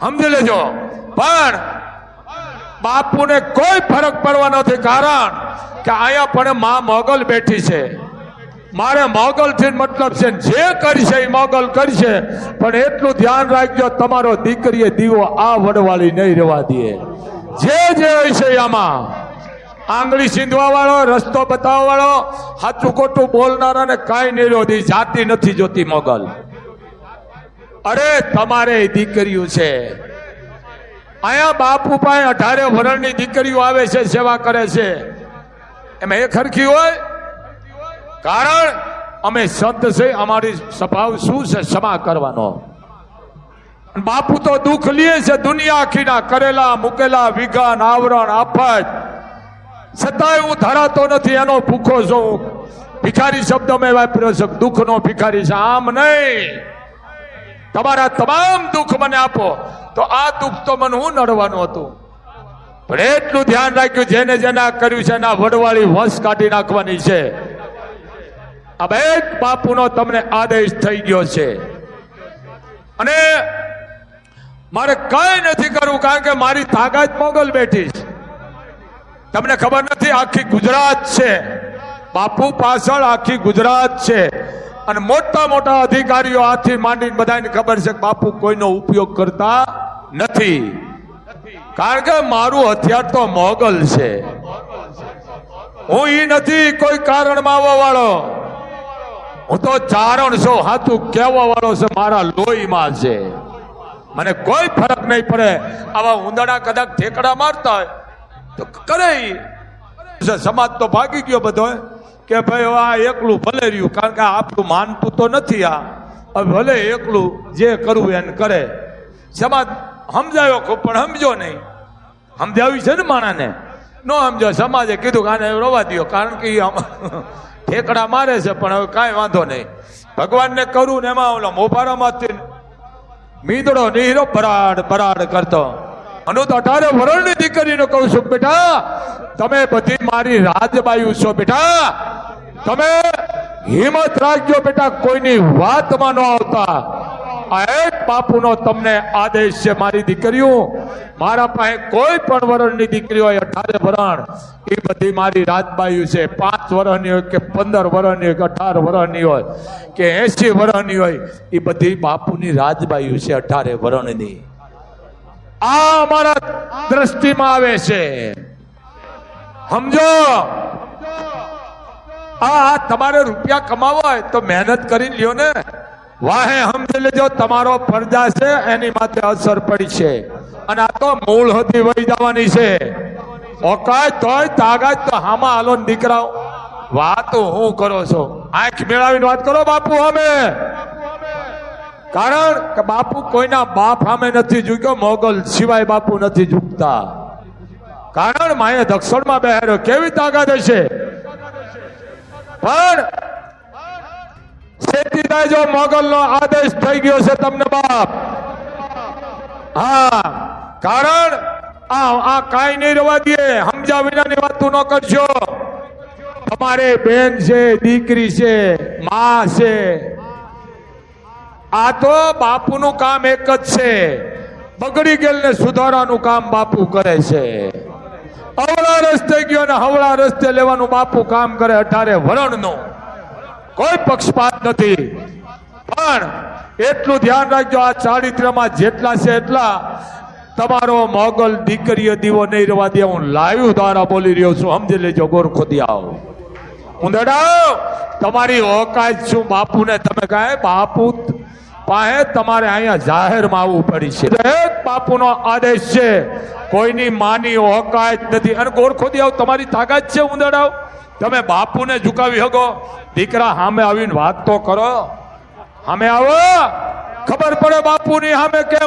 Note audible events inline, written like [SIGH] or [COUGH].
સમજી લેજો. પણ બાપુને કોઈ ફરક પડવા નથી કારણ કે અહીંયા પણ મા મોગલ બેઠી છે. મારે મોગલ થી મતલબ છે જે કરશે એ મોગલ કરશે, પણ એટલું ધ્યાન રાખજો, તમારો દીકરીએ દીવો આ વડવાળી નહીં રહેવા દે. જે જે હોય છે આમાં, આંગળી સીંધવા વાળો રસ્તો બતાવવા વાળો સાચું ખોટું બોલનારાને કાંઈ નહીં રહ્યો જાતિ નથી જોતી મોગલ. અરે, તમારે દીકરીઓ છે. અહીંયા બાપુ પાસે અઢારે વરણની દીકરીઓ આવે છે, સેવા કરે છે. એમાં એ ખરખી હોય. કારણ, અમે સંત છે, અમારી સ્વભાવ શું છે? ક્ષમા કરવાનો. બાપુ તો દુઃખ લે છે, દુનિયા આખીના કરેલા, મૂકેલા, વિઘન, આવરણ, આફત. છતાંય હું ધરાતો નથી, એનો ભૂખો છું. ભિખારી શબ્દ મેં વાપર્યો છે, દુઃખનો ભિખારી છે. આમ નહીં. તમારા તમામ દુઃખ મને આપો. તો આ દુઃખ તો મને હું નડવાનું હતું? પણ એટલું ધ્યાન રાખ્યું, જેને જેને કર્યું છે, એના વડવાળી વંશ કાઢી નાખવાની છે. આ બે બાપુનો તમને આદેશ થઈ ગયો છે. અને મારે કઈ નથી કરવું, કારણ કે મારી તાકાત મોગલ બેઠી છે. તમને ખબર નથી, આખી ગુજરાત છે. બાપુ પાછળ આખી ગુજરાત છે. અને મોટા મોટા અધિકારીઓ હાથી માંડીને બધાને ખબર છે કે બાપુ કોઈનો ઉપયોગ કરતા નથી. કારણ કે મારું હથિયાર તો મોગલ છે. હું ઈ નથી, કોઈ કારણમાં આવવા વાળો. હું તો ચારણ છું, હાથું કહેવા વાળો છે, મારા લોહીમાં છે. મને કોઈ ફરક નહીં પડે. આવા ઉંદરડા કદાચ ઠેકડા મારતા હોય તો કરે. સમાજ તો ભાગી ગયો બધો કે ભાઈ, આ એકલું ભલે રહ્યું, કારણ કે આપણું માનતું તો નથી આ. ભલે એકલું જે કરવું એને કરે. સમાજ સમજાયો ખૂબ, પણ સમજો નહીં. સમજાવી છે ને માણાને? ન સમજો સમાજે કીધું કે આને રવા દ્યો, કારણ કે [LAUGHS] ઠેકડા મારે છે, પણ હવે કાંઈ વાંધો નહીં. ભગવાનને કરું ને એમાં ઓલા મોભારામાંથી મીંદડો નીરો બરાડ બરાડ કરતો. અનુ તો અઢારે વરણની દીકરીને કહું છું, બેટા તમે બધી મારી રાજબાયુ છો બેટા. તમે હિંમત રાખજો બેટા, કોઈની વાતમાં ન આવતા. આ એક બાપુનો તમને આદેશ છે મારી દીકરીઓ. મારા પાસે કોઈ પણ વરણની દીકરી હોય, અઢારે વરણ. એ બધી મારી રાજબાયુ છે. પાંચ વરણની હોય કે પંદર વરણની હોય કે અઢાર વરણની હોય કે એસી વરણની હોય, એ બધી બાપુની રાજબાયુ છે અઢારે વરણની. આ અમારા દ્રષ્ટિમાં આવે છે. સમજો. આ તમારે રૂપિયા કમાવા હોય તો મહેનત કરી લ્યો ને. વાહે સમજી લેજો, તમારો ફરજા છે, એની માથે અસર પડી છે. અને આ તો મૂળ હતી વહી જવાની છે. ઓકાય તોય તાગાજ તો હામાં હાલો ને દીકરાઓ. વાત હું કરો છો? આંખ મેળાવીને વાત કરો બાપુ અમે. કારણ કે બાપુ કોઈના બાપ સામે નથી ઝૂક્યો, મોગલ સિવાય બાપુ નથી ઝૂકતા. કારણ માએ દક્ષિણમાં બેહાર્યો. કેવી તાકાત હશે? પણ શેતીરાય જો મોગલનો આદેશ થઈ ગયો છે તમને બાપ. હા, કારણ આ આ કાંઈ નહીં રવા દે. સમજા વિનાની વાત તું ન કરજો. તમારે બેન છે, દીકરી છે, માં છે. આ તો બાપુનું કામ એક જ છે. બગડી ગયેલને સુધારવાનું કામ બાપુ કરે છે. અવળા રસ્તે ગયો ને હવળા રસ્તે લેવાનું બાપુ કામ કરે અઢારે વરણનું. કોઈ પક્ષપાત નથી. પણ એટલું ધ્યાન રાખજો, આ ચારિત્રમાં જેટલા છે એટલા. તમારો મોગલ દીકરીઓ દીવો નહીં રહેવા દે, હું લાઈવ દ્વારા બોલી રહ્યો છું. સમજી લેજો, ગોરખો આવો. ઉંદડાઓ તમારી ઓકાત શું બાપુને. તમે કહે બાપુ પાસે તમારે અહીંયા જાહેરમાં આવવું પડી છે. દરેક બાપુનો આદેશ છે, કોઈની માની ઓકાત નથી. અને ગોરખોદી આવ, તમારી તાકાત છે ઉંદડાઓ તમે બાપુને ઝુકાવી શકો. દીકરા સામે આવીને વાત તો કરો. સામે આવો. ખબર પડે બાપુની સામે કેમ